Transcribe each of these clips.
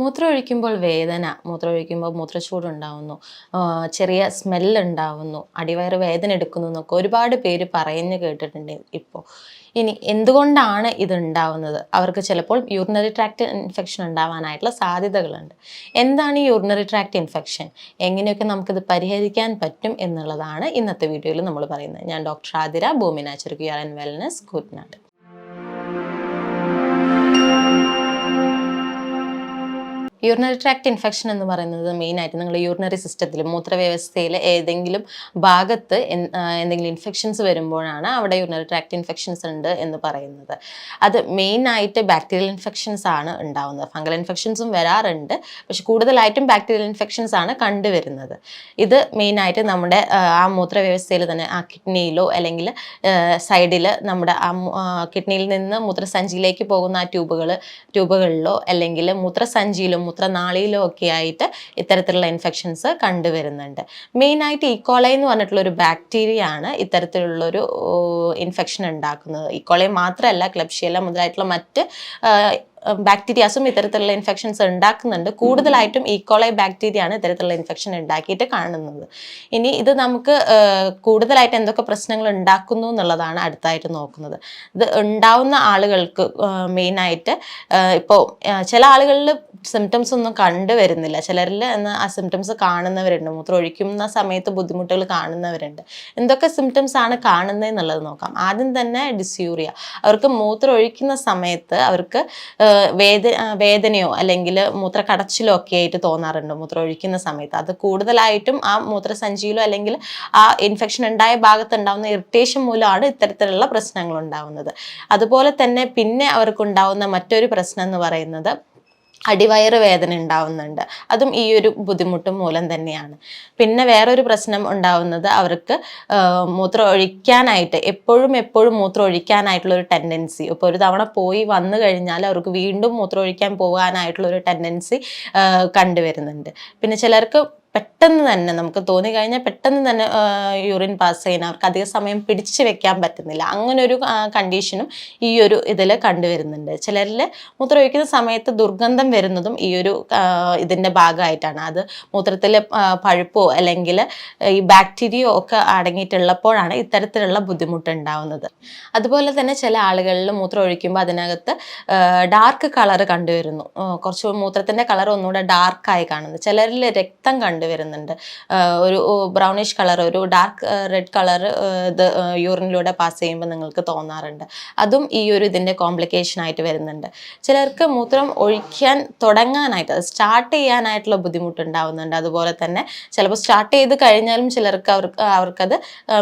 മൂത്രം ഒഴിക്കുമ്പോൾ വേദന മൂത്രം ഒഴിക്കുമ്പോൾ മൂത്രച്ചൂട് ഉണ്ടാവുന്നു ചെറിയ സ്മെല്ലുണ്ടാവുന്നു അടിവയറ് വേദന എടുക്കുന്നു എന്നൊക്കെ ഒരുപാട് പേര് പറയുന്നു കേട്ടിട്ടുണ്ട് ഇപ്പോൾ. ഇനി എന്തുകൊണ്ടാണ് ഇത് ഉണ്ടാവുന്നത്? അവർക്ക് ചിലപ്പോൾ യൂറിനറി ട്രാക്ട് ഇൻഫെക്ഷൻ ഉണ്ടാവാനായിട്ടുള്ള സാധ്യതകളുണ്ട്. എന്താണ് ഈ യൂറിനറി ട്രാക്ട് ഇൻഫെക്ഷൻ എങ്ങനെയൊക്കെ നമുക്കിത് പരിഹരിക്കാൻ പറ്റും എന്നുള്ളതാണ് ഇന്നത്തെ വീഡിയോയിൽ നമ്മൾ പറയുന്നത്. ഞാൻ doctor Athira Bhoomi natural cure and wellness Koottanad. Urinary tract infection എന്ന് പറയുന്നത് മെയിനായിട്ട് നിങ്ങൾ യൂറിനറി സിസ്റ്റത്തിൽ മൂത്രവ്യവസ്ഥയിൽ ഏതെങ്കിലും ഭാഗത്ത് എന്തെങ്കിലും ഇൻഫെക്ഷൻസ് വരുമ്പോഴാണ് അവിടെ യൂറിനറി ട്രാക്ട് ഇൻഫെക്ഷൻസ് ഉണ്ട് എന്ന് പറയുന്നത്. അത് മെയിനായിട്ട് ബാക്ടീരിയൽ ഇൻഫെക്ഷൻസ് ആണ് ഉണ്ടാവുന്നത്. ഫംഗൽ ഇൻഫെക്ഷൻസും വരാറുണ്ട്. പക്ഷെ കൂടുതലായിട്ടും ബാക്ടീരിയൽ ഇൻഫെക്ഷൻസ് ആണ് കണ്ടുവരുന്നത്. ഇത് മെയിനായിട്ട് നമ്മുടെ ആ, മൂത്രവ്യവസ്ഥയിൽ തന്നെ ആ കിഡ്നിയിലോ അല്ലെങ്കിൽ സൈഡിൽ നമ്മുടെ ആ, കിഡ്നിയിൽ നിന്ന് മൂത്രസഞ്ചിയിലേക്ക് പോകുന്ന ആ ട്യൂബുകൾ ട്യൂബുകളിലോ അല്ലെങ്കിൽ മൂത്രസഞ്ചിയിലോ മൂത്രനാളിയിലോ ഒക്കെ ആയിട്ട് ഇത്തരത്തിലുള്ള ഇൻഫെക്ഷൻസ് കണ്ടുവരുന്നുണ്ട്. മെയിനായിട്ട് ഈക്കോളൈ എന്ന് പറഞ്ഞിട്ടുള്ള ഒരു ബാക്ടീരിയ ആണ് ഇത്തരത്തിലുള്ളൊരു ഇൻഫെക്ഷൻ ഉണ്ടാക്കുന്നത് ഈക്കോളൈ മാത്രമല്ല ക്ലബ്ഷിയല മുതലായിട്ടുള്ള മറ്റ് ബാക്ടീരിയാസും ഇത്തരത്തിലുള്ള ഇൻഫെക്ഷൻസ് ഉണ്ടാക്കുന്നുണ്ട്. കൂടുതലായിട്ടും ഈക്കോളൈ ബാക്ടീരിയ ആണ് ഇത്തരത്തിലുള്ള ഇൻഫെക്ഷൻ ഉണ്ടാക്കിയിട്ട് കാണുന്നത്. ഇനി ഇത് നമുക്ക് കൂടുതലായിട്ട് എന്തൊക്കെ പ്രശ്നങ്ങൾ ഉണ്ടാക്കുന്നു എന്നുള്ളതാണ് അടുത്തായിട്ട് നോക്കുന്നത്. ഇത് ഉണ്ടാവുന്ന ആളുകൾക്ക് മെയിനായിട്ട് ഇപ്പോൾ ചില ആളുകളിൽ സിംറ്റംസ് ഒന്നും കണ്ടുവരുന്നില്ല. ചിലരിൽ എന്നാൽ ആ സിംറ്റംസ് കാണുന്നവരുണ്ട്. മൂത്രം ഒഴിക്കുന്ന സമയത്ത് ബുദ്ധിമുട്ടുകൾ കാണുന്നവരുണ്ട്. എന്തൊക്കെ സിംറ്റംസ് ആണ് കാണുന്നത് എന്നുള്ളത് നോക്കാം. ആദ്യം തന്നെ ഡിസ്യൂറിയ അവർക്ക് മൂത്രം ഒഴിക്കുന്ന സമയത്ത് അവർക്ക് വേദ വേദനയോ അല്ലെങ്കിൽ മൂത്ര കടച്ചിലോ ഒക്കെ ആയിട്ട് തോന്നാറുണ്ട് മൂത്രം ഒഴിക്കുന്ന സമയത്ത്. അത് കൂടുതലായിട്ടും ആ മൂത്രസഞ്ചിയിലോ അല്ലെങ്കിൽ ആ ഇൻഫെക്ഷൻ ഉണ്ടായ ഭാഗത്ത് ഉണ്ടാവുന്ന ഇറിറ്റേഷൻ മൂലമാണ് ഇത്തരത്തിലുള്ള പ്രശ്നങ്ങൾ ഉണ്ടാവുന്നത്. അതുപോലെ തന്നെ പിന്നെ അവർക്കുണ്ടാവുന്ന മറ്റൊരു പ്രശ്നം എന്ന് പറയുന്നത് അടിവയറ് വേദന ഉണ്ടാവുന്നുണ്ട്. അതും ഈ ഒരു ബുദ്ധിമുട്ട് മൂലം തന്നെയാണ്. പിന്നെ വേറൊരു പ്രശ്നം ഉണ്ടാവുന്നത് അവർക്ക് മൂത്രം ഒഴിക്കാനായിട്ട് എപ്പോഴും എപ്പോഴും മൂത്രം ഒഴിക്കാനായിട്ടുള്ള ഒരു ടെൻഡൻസി ഇപ്പോൾ ഒരു തവണ പോയി വന്നു കഴിഞ്ഞാൽ അവർക്ക് വീണ്ടും മൂത്രം ഒഴിക്കാൻ പോകാനായിട്ടുള്ള ഒരു ടെൻഡൻസി കണ്ടുവരുന്നുണ്ട്. പിന്നെ ചിലർക്ക് പെട്ടെന്ന് തന്നെ നമുക്ക് തോന്നി കഴിഞ്ഞാൽ പെട്ടെന്ന് തന്നെ യൂറിൻ പാസ് ചെയ്യാൻ അവർക്ക് അധിക സമയം പിടിച്ചു വെക്കാൻ പറ്റുന്നില്ല. അങ്ങനെ ഒരു കണ്ടീഷനും ഈ ഒരു ഇതിൽ കണ്ടുവരുന്നുണ്ട്. ചിലരിൽ മൂത്രം ഒഴിക്കുന്ന സമയത്ത് ദുർഗന്ധം വരുന്നതും ഈ ഒരു ഇതിന്റെ ഭാഗമായിട്ടാണ്. അത് മൂത്രത്തിൽ പഴുപ്പോ അല്ലെങ്കിൽ ഈ ബാക്ടീരിയോ ഒക്കെ അടങ്ങിയിട്ടുള്ളപ്പോഴാണ് ഇത്തരത്തിലുള്ള ബുദ്ധിമുട്ട് ഉണ്ടാവുന്നത്. അതുപോലെ തന്നെ ചില ആളുകളിൽ മൂത്രം ഒഴിക്കുമ്പോൾ അതിനകത്ത് ഡാർക്ക് കളർ കണ്ടുവരുന്നു. കുറച്ച് മൂത്രത്തിന്റെ കളർ ഒന്നുകൂടെ ഡാർക്കായി കാണുന്നു. ചിലരിൽ രക്തം കണ്ടുവരുന്നുണ്ട് ആ, ഒരു ബ്രൗണിഷ് കളർ ഒരു ഡാർക്ക് റെഡ് കളർ ഇത് യൂറിനിലൂടെ പാസ് ചെയ്യുമ്പോൾ നിങ്ങൾക്ക് തോന്നാറുണ്ട്. അതും ഈ ഒരു ഇതിന്റെ കോംപ്ലിക്കേഷൻ ആയിട്ട് വരുന്നുണ്ട്. ചിലർക്ക് മൂത്രം ഒഴിക്കാൻ തുടങ്ങാനായിട്ട് സ്റ്റാർട്ട് ചെയ്യാനായിട്ടുള്ള ബുദ്ധിമുട്ടുണ്ടാവുന്നുണ്ട്. അതുപോലെ തന്നെ ചിലപ്പോൾ സ്റ്റാർട്ട് ചെയ്ത് കഴിഞ്ഞാലും ചിലർക്ക് അവർക്ക് അവർക്കത്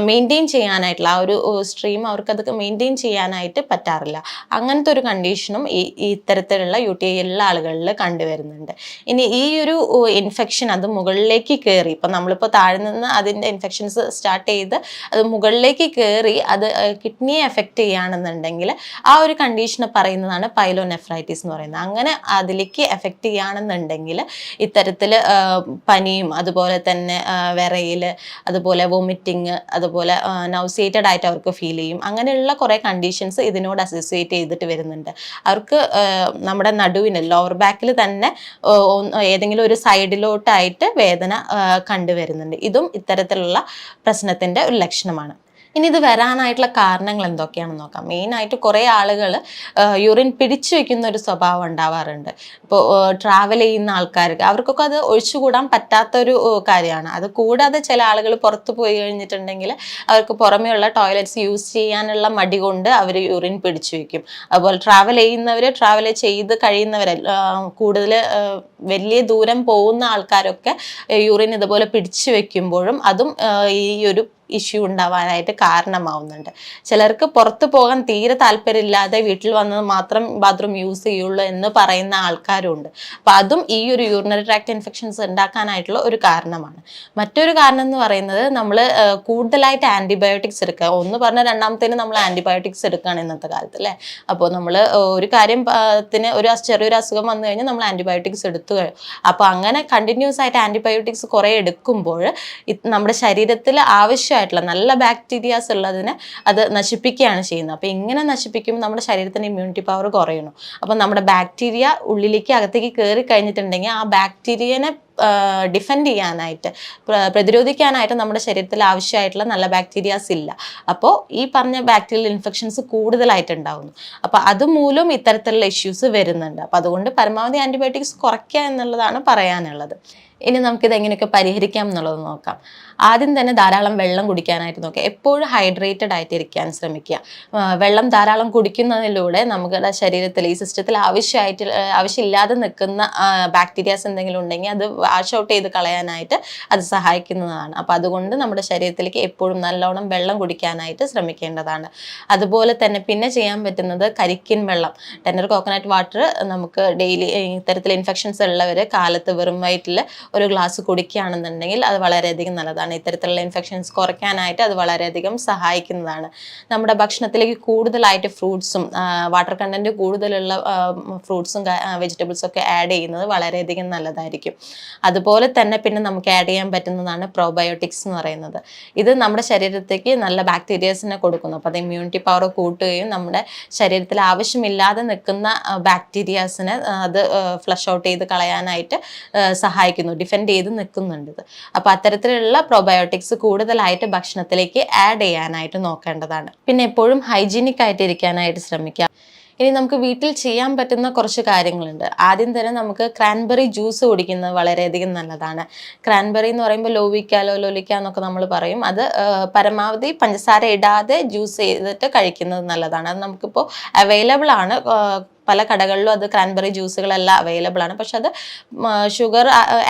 മെയിന്റെയിൻ ചെയ്യാനായിട്ടുള്ള ആ ഒരു സ്ട്രീം അവർക്കത് മെയിന്റെയിൻ ചെയ്യാനായിട്ട് പറ്റാറില്ല. അങ്ങനത്തെ ഒരു കണ്ടീഷനും ഈ ഇത്തരത്തിലുള്ള യു ടി ഐ എല്ലാ ആളുകളിൽ കണ്ടുവരുന്നുണ്ട്. ഇനി ഈ ഒരു ഇൻഫെക്ഷൻ അത് മുകളിലേക്ക് കയറി ഇപ്പം നമ്മളിപ്പോൾ താഴെ നിന്ന് അതിന്റെ ഇൻഫെക്ഷൻസ് സ്റ്റാർട്ട് ചെയ്ത് അത് മുകളിലേക്ക് കയറി അത് കിഡ്നിയെ എഫക്റ്റ് ചെയ്യുകയാണെന്നുണ്ടെങ്കിൽ ആ ഒരു കണ്ടീഷനെ പറയുന്നതാണ് പൈലോനെഫ്രൈറ്റിസ് എന്ന് പറയുന്നത്. അങ്ങനെ അതിലേക്ക് എഫക്റ്റ് ചെയ്യുകയാണെന്നുണ്ടെങ്കിൽ ഇത്തരത്തിൽ പനിയും അതുപോലെ തന്നെ വിറയിൽ അതുപോലെ വൊമിറ്റിങ് അതുപോലെ നൗസിയേറ്റഡ് ആയിട്ട് അവർക്ക് ഫീൽ ചെയ്യും. അങ്ങനെയുള്ള കുറേ കണ്ടീഷൻസ് ഇതിനോട് അസോസിയേറ്റ് ചെയ്തിട്ട് വരുന്നുണ്ട്. അവർക്ക് നമ്മുടെ നടുവിന് ലോവർ ബാക്കിൽ തന്നെ ഏതെങ്കിലും ഒരു സൈഡിലോട്ടായിട്ട് വേദന ആ, കണ്ടുവരുന്നുണ്ട്. ഇതും ഇത്തരത്തിലുള്ള പ്രശ്നത്തിന്റെ ഒരു ലക്ഷണമാണ്. ഇനി ഇത് വരാനായിട്ടുള്ള കാരണങ്ങൾ എന്തൊക്കെയാണെന്ന് നോക്കാം. മെയിനായിട്ട് കുറേ ആളുകൾ യൂറിൻ പിടിച്ചു വെക്കുന്ന ഒരു സ്വഭാവം ഉണ്ടാവാറുണ്ട്. ഇപ്പോൾ ട്രാവൽ ചെയ്യുന്ന ആൾക്കാർക്ക് അവർക്കൊക്കെ അത് ഒഴിച്ചുകൂടാൻ പറ്റാത്തൊരു കാര്യമാണ്. അത് കൂടാതെ ചില ആളുകൾ പുറത്ത് പോയി കഴിഞ്ഞിട്ടുണ്ടെങ്കിൽ അവർക്ക് പുറമെയുള്ള ടോയ്ലറ്റ്സ് യൂസ് ചെയ്യാനുള്ള മടി കൊണ്ട് അവർ യൂറിൻ പിടിച്ചു വയ്ക്കും അതുപോലെ ട്രാവൽ ചെയ്യുന്നവർ ട്രാവൽ ചെയ്ത് കഴിയുന്നവർ കൂടുതൽ വലിയ ദൂരം പോകുന്ന ആൾക്കാരൊക്കെ യൂറിൻ ഇതുപോലെ പിടിച്ചു വെക്കുമ്പോഴും അതും ഈ ഒരു ഇഷ്യൂ ഉണ്ടാവാനായിട്ട് കാരണമാവുന്നുണ്ട്. ചിലർക്ക് പുറത്തു പോകാൻ തീരെ താല്പര്യമില്ലാതെ വീട്ടിൽ വന്നത് മാത്രം ബാത്റൂം യൂസ് ചെയ്യുള്ളൂ എന്ന് പറയുന്ന ആൾക്കാരുണ്ട്. അപ്പം അതും ഈ ഒരു യൂറിനറി ട്രാക്ട് ഇൻഫെക്ഷൻസ് ഉണ്ടാക്കാനായിട്ടുള്ള ഒരു കാരണമാണ്. മറ്റൊരു കാരണം എന്ന് പറയുന്നത് നമ്മൾ കൂടുതലായിട്ട് ആന്റിബയോട്ടിക്സ് എടുക്കുക. ഒന്ന് പറഞ്ഞാൽ രണ്ടാമത്തേന് നമ്മൾ ആന്റിബയോട്ടിക്സ് എടുക്കുകയാണ് ഇന്നത്തെ കാലത്ത് അല്ലേ? അപ്പോൾ നമ്മൾ ഒരു കാര്യം ത്തിന് ഒരു ചെറിയൊരു അസുഖം വന്നു കഴിഞ്ഞാൽ നമ്മൾ ആന്റിബയോട്ടിക്സ് എടുത്തു അപ്പോൾ അങ്ങനെ കണ്ടിന്യൂസ് ആയിട്ട് ആന്റിബയോട്ടിക്സ് കുറേ എടുക്കുമ്പോൾ നമ്മുടെ ശരീരത്തിൽ ആവശ്യമായിട്ടുള്ള ആവശ്യമായിട്ടുള്ള നല്ല ബാക്ടീരിയാസ് ഉള്ളതിനെ അത് നശിപ്പിക്കുകയാണ് ചെയ്യുന്നത്. അപ്പോൾ ഇങ്ങനെ നശിപ്പിക്കുമ്പോൾ നമ്മുടെ ശരീരത്തിന്റെ ഇമ്മ്യൂണിറ്റി പവർ കുറയുന്നു. അപ്പോൾ നമ്മുടെ ബാക്ടീരിയ ഉള്ളിലേക്ക് അകത്തേക്ക് കയറി കഴിഞ്ഞിട്ടുണ്ടെങ്കിൽ ആ ബാക്ടീരിയനെ ഡിഫെൻഡ് ചെയ്യാനായിട്ട് പ്രതിരോധിക്കാനായിട്ട് നമ്മുടെ ശരീരത്തിൽ ആവശ്യമായിട്ടുള്ള നല്ല ബാക്ടീരിയാസ് ഇല്ല. അപ്പോൾ ഈ പറഞ്ഞ ബാക്ടീരിയൽ ഇൻഫെക്ഷൻസ് കൂടുതലായിട്ട് ഉണ്ടാവുന്നു അപ്പോൾ അതുമൂലം ഇത്തരത്തിലുള്ള ഇഷ്യൂസ് വരുന്നുണ്ട്. അപ്പോൾ അതുകൊണ്ട് പരമാവധി ആന്റിബയോട്ടിക്സ് കുറയ്ക്കുക എന്നുള്ളതാണ് പറയാനുള്ളത്. ഇനി നമുക്കിത് എങ്ങനെയൊക്കെ പരിഹരിക്കാം എന്നുള്ളത് നോക്കാം. ആദ്യം തന്നെ ധാരാളം വെള്ളം കുടിക്കാനായിട്ട് നോക്കുക. എപ്പോഴും ഹൈഡ്രേറ്റഡ് ആയിട്ട് ഇരിക്കാൻ ശ്രമിക്കുക വെള്ളം ധാരാളം കുടിക്കുന്നതിലൂടെ നമ്മുടെ ശരീരത്തിൽ ഈ സിസ്റ്റത്തിൽ ആവശ്യമായിട്ട് ആവശ്യമില്ലാതെ നിൽക്കുന്ന ബാക്ടീരിയാസ് എന്തെങ്കിലും ഉണ്ടെങ്കിൽ അത് വാഷ് ഔട്ട് ചെയ്ത് കളയാനായിട്ട് അത് സഹായിക്കുന്നതാണ്. അപ്പോൾ അതുകൊണ്ട് നമ്മുടെ ശരീരത്തിലേക്ക് എപ്പോഴും നല്ലോണം വെള്ളം കുടിക്കാനായിട്ട് ശ്രമിക്കേണ്ടതാണ്. അതുപോലെ തന്നെ പിന്നെ ചെയ്യാൻ പറ്റുന്നത് കരിക്കിൻ വെള്ളം. ടെൻഡർ കോക്കനട്ട് വാട്ടർ നമുക്ക് ഡെയിലി ഇത്തരത്തിൽ ഇൻഫെക്ഷൻസ് ഉള്ളവർ കാലത്ത് വെറും വയറ്റിൽ ഒരു ഗ്ലാസ് കുടിക്കുകയാണെന്നുണ്ടെങ്കിൽ അത് വളരെയധികം നല്ലതാണ്. ഇത്തരത്തിലുള്ള ഇൻഫെക്ഷൻസ് കുറയ്ക്കാനായിട്ട് അത് വളരെയധികം സഹായിക്കുന്നതാണ്. നമ്മുടെ ഭക്ഷണത്തിലേക്ക് കൂടുതലായിട്ട് ഫ്രൂട്ട്സും വാട്ടർ കണ്ടന്റ് കൂടുതലുള്ള ഫ്രൂട്ട്സും വെജിറ്റബിൾസും ഒക്കെ ആഡ് ചെയ്യുന്നത് വളരെയധികം നല്ലതായിരിക്കും. അതുപോലെ തന്നെ പിന്നെ നമുക്ക് ആഡ് ചെയ്യാൻ പറ്റുന്നതാണ് പ്രോബയോട്ടിക്സ് എന്ന് പറയുന്നത്. ഇത് നമ്മുടെ ശരീരത്തേക്ക് നല്ല ബാക്ടീരിയസിനെ കൊടുക്കുന്നു. അപ്പോൾ അത് ഇമ്മ്യൂണിറ്റി പവർ കൂട്ടുകയും നമ്മുടെ ശരീരത്തിൽ ആവശ്യമില്ലാതെ നിൽക്കുന്ന ബാക്ടീരിയാസിനെ അത് ഫ്ലഷ് ഔട്ട് ചെയ്ത് കളയാനായിട്ട് സഹായിക്കുന്നു. ഡിഫെൻഡ് ചെയ്ത് നിൽക്കുന്നുണ്ട് അപ്പൊ അപ്പോൾ അത്തരത്തിലുള്ള പ്രോബയോട്ടിക്സ് കൂടുതലായിട്ട് ഭക്ഷണത്തിലേക്ക് ആഡ് ചെയ്യാനായിട്ട് നോക്കേണ്ടതാണ്. പിന്നെ എപ്പോഴും ഹൈജീനിക് ആയിട്ട് ഇരിക്കാനായിട്ട് ശ്രമിക്കുക ഇനി നമുക്ക് വീട്ടിൽ ചെയ്യാൻ പറ്റുന്ന കുറച്ച് കാര്യങ്ങളുണ്ട്. ആദ്യം തന്നെ നമുക്ക് ക്രാൻബെറി ജ്യൂസ് കുടിക്കുന്നത് വളരെയധികം നല്ലതാണ്. ക്രാൻബെറി എന്ന് പറയുമ്പോൾ ലോവിക്ക ലോലിക്ക എന്നൊക്കെ നമ്മൾ പറയും. അത് പരമാവധി പഞ്ചസാര ഇടാതെ ജ്യൂസ് ചെയ്തിട്ട് കഴിക്കുന്നത് നല്ലതാണ്. അത് നമുക്കിപ്പോൾ അവൈലബിൾ ആണ്. പല കടകളിലും അത് ക്രാൻബെറി ജ്യൂസുകളെല്ലാം അവൈലബിൾ ആണ്. പക്ഷെ അത് ഷുഗർ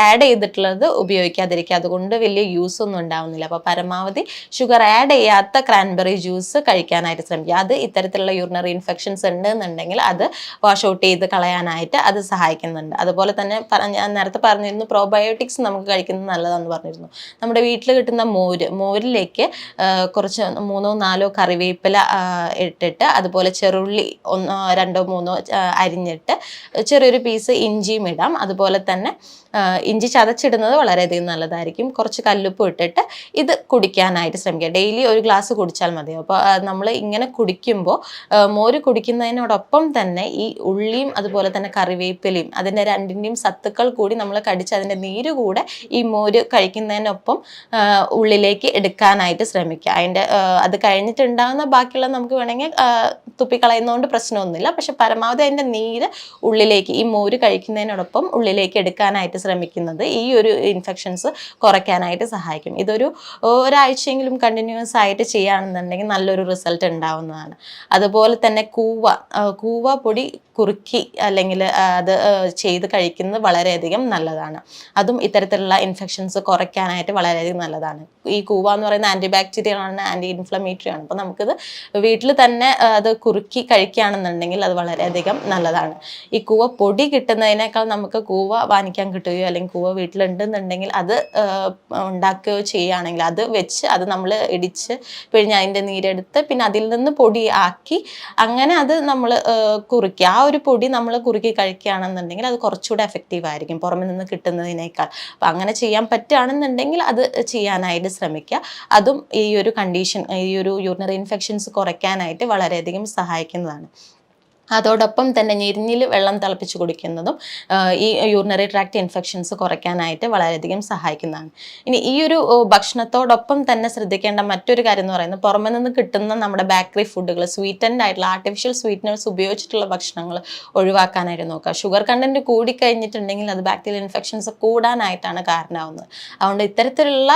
ആഡ് ചെയ്തിട്ടുള്ളത് ഉപയോഗിക്കാതിരിക്കുക. അതുകൊണ്ട് വലിയ യൂസ് ഒന്നും ഉണ്ടാവുന്നില്ല. അപ്പോൾ പരമാവധി ഷുഗർ ആഡ് ചെയ്യാത്ത ക്രാൻബെറി ജ്യൂസ് കഴിക്കാനായിട്ട് ശ്രമിക്കുക. അത് ഇത്തരത്തിലുള്ള യൂറിനറി ഇൻഫെക്ഷൻസ് ഉണ്ട് എന്നുണ്ടെങ്കിൽ അത് വാഷ് ഔട്ട് ചെയ്ത് കളയാനായിട്ട് അത് സഹായിക്കുന്നുണ്ട്. അതുപോലെ തന്നെ ഞാൻ നേരത്തെ പറഞ്ഞിരുന്നു പ്രോബയോട്ടിക്സ് നമുക്ക് കഴിക്കുന്നത് നല്ലതാണെന്ന് പറഞ്ഞിരുന്നു. നമ്മുടെ വീട്ടിൽ കിട്ടുന്ന മോര് മോരിലേക്ക് കുറച്ച് മൂന്നോ നാലോ കറിവേപ്പില ഇട്ടിട്ട് അതുപോലെ ചെറുള്ളി ഒന്നോ രണ്ടോ മൂന്നോ അരിഞ്ഞിട്ട് ചെറിയൊരു പീസ് ഇഞ്ചിയും ഇടാം. അതുപോലെ തന്നെ ഇഞ്ചി ചതച്ചിടുന്നത് വളരെയധികം നല്ലതായിരിക്കും. കുറച്ച് കല്ലുപ്പ് ഇട്ടിട്ട് ഇത് കുടിക്കാനായിട്ട് ശ്രമിക്കുക. ഡെയിലി ഒരു ഗ്ലാസ് കുടിച്ചാൽ മതിയോ അപ്പോൾ നമ്മൾ ഇങ്ങനെ കുടിക്കുമ്പോൾ മോര് കുടിക്കുന്നതിനോടൊപ്പം തന്നെ ഈ ഉള്ളിയും അതുപോലെ തന്നെ കറിവേപ്പിലയും അതിന്റെ രണ്ടിന്റെയും സത്തുക്കൾ കൂടി നമ്മൾ കടിച്ച് അതിന്റെ നീര് കൂടെ ഈ മോര് കഴിക്കുന്നതിനൊപ്പം ഉള്ളിലേക്ക് എടുക്കാനായിട്ട് ശ്രമിക്കുക. അതിന്റെ അത് കഴിഞ്ഞിട്ടുണ്ടാകുന്ന ബാക്കിയുള്ള നമുക്ക് വേണമെങ്കിൽ തുപ്പിക്കളയുന്നതുകൊണ്ട് പ്രശ്നമൊന്നുമില്ല. പക്ഷെ പരമാവധി അതിന്റെ നീര് ഉള്ളിലേക്ക് ഈ മോര് കഴിക്കുന്നതിനോടൊപ്പം ഉള്ളിലേക്ക് എടുക്കാനായിട്ട് ശ്രമിക്കുന്നത് ഈ ഒരു ഇൻഫെക്ഷൻസ് കുറയ്ക്കാനായിട്ട് സഹായിക്കും. ഇതൊരു ഒരാഴ്ചയെങ്കിലും കണ്ടിന്യൂസ് ആയിട്ട് ചെയ്യുകയാണെന്നുണ്ടെങ്കിൽ നല്ലൊരു റിസൾട്ട് ഉണ്ടാവുന്നതാണ്. അതുപോലെ തന്നെ കൂവ കൂവ പൊടി കുറുക്കി അല്ലെങ്കിൽ അത് ചെയ്ത് കഴിക്കുന്നത് വളരെയധികം നല്ലതാണ്. അതും ഇത്തരത്തിലുള്ള ഇൻഫെക്ഷൻസ് കുറയ്ക്കാനായിട്ട് വളരെയധികം നല്ലതാണ്. ഈ കൂവ എന്ന് പറയുന്ന ആന്റി ബാക്ടീരിയൽ ആണ് ആന്റി ഇൻഫ്ലമേറ്ററി ആണ്. അപ്പോൾ നമുക്കിത് വീട്ടിൽ തന്നെ അത് കുറുക്കി കഴിക്കുകയാണെന്നുണ്ടെങ്കിൽ അത് വളരെയധികം നല്ലതാണ്. ഈ കൂവ പൊടി കിട്ടുന്നതിനേക്കാൾ നമുക്ക് കൂവ വാങ്ങിക്കാൻ കിട്ടുകയോ അല്ലെങ്കിൽ കൂവ വീട്ടിലുണ്ടെന്നുണ്ടെങ്കിൽ അത് ഉണ്ടാക്കുകയോ ചെയ്യുകയാണെങ്കിൽ അത് വെച്ച് അത് നമ്മൾ ഇടിച്ച് പിഴിഞ്ഞ് അതിന്റെ നീരെടുത്ത് പിന്നെ അതിൽ നിന്ന് പൊടി ആക്കി അങ്ങനെ അത് നമ്മൾ കുറുക്കി. ആ ഒരു പൊടി നമ്മൾ കുറുക്കി കഴിക്കുകയാണെന്നുണ്ടെങ്കിൽ അത് കുറച്ചുകൂടെ എഫക്റ്റീവ് ആയിരിക്കും പുറമെ നിന്ന് കിട്ടുന്നതിനേക്കാൾ. അപ്പം അങ്ങനെ ചെയ്യാൻ പറ്റുകയാണെന്നുണ്ടെങ്കിൽ അത് ചെയ്യാനായിട്ട് ശ്രമിക്കുക. അതും ഈ ഒരു കണ്ടീഷൻ ഈ ഒരു യൂറിനറി ഇൻഫെക്ഷൻസ് കുറയ്ക്കാനായിട്ട് വളരെയധികം സഹായിക്കുന്നതാണ്. അതോടൊപ്പം തന്നെ ഞെരിഞ്ഞിൽ വെള്ളം തിളപ്പിച്ച് കുടിക്കുന്നതും ഈ യൂറിനറി ട്രാക്ട് ഇൻഫെക്ഷൻസ് കുറയ്ക്കാനായിട്ട് വളരെയധികം സഹായിക്കുന്നതാണ്. ഇനി ഈ ഒരു ഭക്ഷണത്തോടൊപ്പം തന്നെ ശ്രദ്ധിക്കേണ്ട മറ്റൊരു കാര്യം എന്ന് പറയുന്നത് പുറമെ നിന്ന് കിട്ടുന്ന നമ്മുടെ ബേക്കറി ഫുഡുകൾ സ്വീറ്റൻഡ് ആയിട്ടുള്ള ആർട്ടിഫിഷ്യൽ സ്വീറ്റ്നേഴ്സ് ഉപയോഗിച്ചിട്ടുള്ള ഭക്ഷണങ്ങൾ ഒഴിവാക്കാനായിട്ട് നോക്കുക. ഷുഗർ കണ്ടന്റ് കൂടിക്കഴിഞ്ഞിട്ടുണ്ടെങ്കിൽ അത് ബാക്ടീരിയൽ ഇൻഫെക്ഷൻസ് കൂടാനായിട്ടാണ് കാരണമാവുന്നത്. അതുകൊണ്ട് ഇത്തരത്തിലുള്ള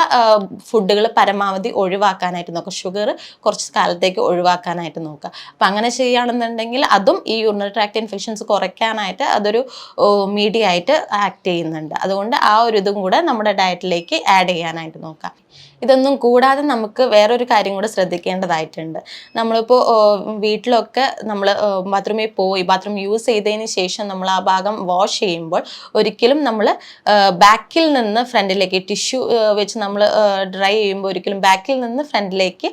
ഫുഡുകൾ പരമാവധി ഒഴിവാക്കാനായിട്ട് നോക്കുക. ഷുഗർ കുറച്ച് കാലത്തേക്ക് ഒഴിവാക്കാനായിട്ട് നോക്കുക. അപ്പം അങ്ങനെ ചെയ്യുകയാണെന്നുണ്ടെങ്കിൽ അതും ഈ യൂറിനറി ട്രാക്ട് ഇൻഫെക്ഷൻസ് കുറയ്ക്കാനായിട്ട് അതൊരു മീഡിയ ആയിട്ട് ആക്ട് ചെയ്യുന്നുണ്ട്. അതുകൊണ്ട് ആ ഒരു ഇതും കൂടെ നമ്മുടെ ഡയറ്റിലേക്ക് ആഡ് ചെയ്യാനായിട്ട് നോക്കാം. ഇതൊന്നും കൂടാതെ നമുക്ക് വേറൊരു കാര്യം കൂടെ ശ്രദ്ധിക്കേണ്ടതായിട്ടുണ്ട്. നമ്മളിപ്പോൾ വീട്ടിലൊക്കെ നമ്മൾ ബാത്റൂമിൽ പോയി ബാത്റൂം യൂസ് ചെയ്തതിന് ശേഷം നമ്മൾ ആ ഭാഗം വാഷ് ചെയ്യുമ്പോൾ ഒരിക്കലും നമ്മൾ ബാക്കിൽ നിന്ന് ഫ്രണ്ടിലേക്ക് ടിഷ്യൂ വെച്ച് നമ്മൾ ഡ്രൈ ചെയ്യുമ്പോൾ ഒരിക്കലും ബാക്കിൽ നിന്ന് ഫ്രണ്ടിലേക്ക്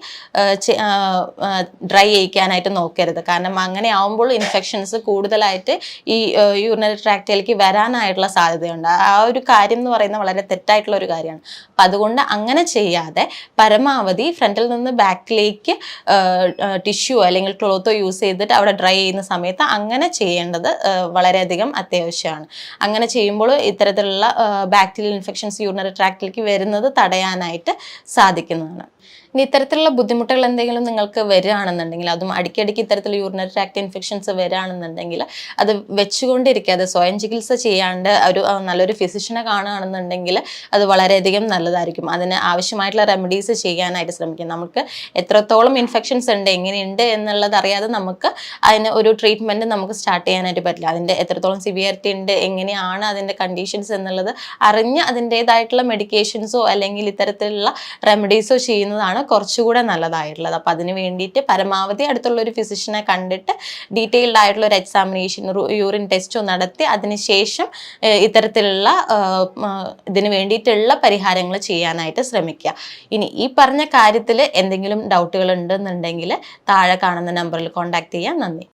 ഡ്രൈ ചെയ്യിക്കാനായിട്ട് നോക്കരുത്. കാരണം അങ്ങനെ ആവുമ്പോൾ ഇൻഫെക്ഷൻസ് കൂടുതലായിട്ട് ഈ യൂറിനറി ട്രാക്റ്റിലേക്ക് വരാനായിട്ടുള്ള സാധ്യതയുണ്ട്. ആ ഒരു കാര്യം എന്ന് പറയുന്നത് വളരെ തെറ്റായിട്ടുള്ള ഒരു കാര്യമാണ്. അപ്പം അതുകൊണ്ട് അങ്ങനെ ചെയ്യാതെ പരമാവധി ഫ്രണ്ടിൽ നിന്ന് ബാക്കിലേക്ക് ടിഷ്യൂ അല്ലെങ്കിൽ ക്ലോത്തോ യൂസ് ചെയ്തിട്ട് അവിടെ ഡ്രൈ ചെയ്യുന്ന സമയത്ത് അങ്ങനെ ചെയ്യേണ്ടത് വളരെയധികം അത്യാവശ്യമാണ്. അങ്ങനെ ചെയ്യുമ്പോൾ ഇത്തരത്തിലുള്ള ബാക്ടീരിയൽ ഇൻഫെക്ഷൻസ് യൂറിനറി ട്രാക്റ്റിലേക്ക് വരുന്നത് തടയാനായിട്ട് സാധിക്കുന്നതാണ്. ഇനി ഇത്തരത്തിലുള്ള ബുദ്ധിമുട്ടുകൾ എന്തെങ്കിലും നിങ്ങൾക്ക് വരികയാണെന്നുണ്ടെങ്കിൽ അതും അടിക്കടിക്ക് ഇത്തരത്തിൽ യൂറിനറി ട്രാക്ട് ഇൻഫെക്ഷൻസ് വരികയാണെന്നുണ്ടെങ്കിൽ അത് വെച്ചുകൊണ്ടിരിക്കാതെ സ്വയം ചികിത്സ ചെയ്യാണ്ട് ഒരു നല്ലൊരു ഫിസിഷ്യനെ കാണുകയാണെന്നുണ്ടെങ്കിൽ അത് വളരെയധികം നല്ലതായിരിക്കും. അതിന് ആവശ്യമായിട്ടുള്ള റെമഡീസ് ചെയ്യാനായിട്ട് ശ്രമിക്കും. നമുക്ക് എത്രത്തോളം ഇൻഫെക്ഷൻസ് ഉണ്ട് എങ്ങനെയുണ്ട് എന്നുള്ളത് അറിയാതെ നമുക്ക് അതിന് ഒരു ട്രീറ്റ്മെന്റ് നമുക്ക് സ്റ്റാർട്ട് ചെയ്യാനായിട്ട് പറ്റില്ല. അതിന്റെ എത്രത്തോളം സിവിയറിറ്റി ഉണ്ട് എങ്ങനെയാണ് അതിന്റെ കണ്ടീഷൻസ് എന്നുള്ളത് അറിഞ്ഞ് അതിന്റേതായിട്ടുള്ള മെഡിക്കേഷൻസോ അല്ലെങ്കിൽ ഇത്തരത്തിലുള്ള റെമഡീസോ ചെയ്യുന്നതാണ് കുറച്ചുകൂടെ നല്ലതായിട്ടുള്ളത്. അപ്പോൾ അതിന് വേണ്ടിയിട്ട് പരമാവധി അടുത്തുള്ള ഒരു ഫിസിഷ്യനെ കണ്ടിട്ട് ഡീറ്റെയിൽഡ് ആയിട്ടുള്ള ഒരു എക്സാമിനേഷൻ യൂറിൻ ടെസ്റ്റോ നടത്തി അതിനുശേഷം ഇത്തരത്തിലുള്ള ഇതിന് വേണ്ടിയിട്ടുള്ള പരിഹാരങ്ങൾ ചെയ്യാനായിട്ട് ശ്രമിക്കുക. ഇനി ഈ പറഞ്ഞ കാര്യത്തിൽ എന്തെങ്കിലും ഡൗട്ടുകൾ ഉണ്ടെന്നുണ്ടെങ്കിൽ താഴെ കാണുന്ന നമ്പറിൽ കോൺടാക്ട് ചെയ്യാം നന്ദി.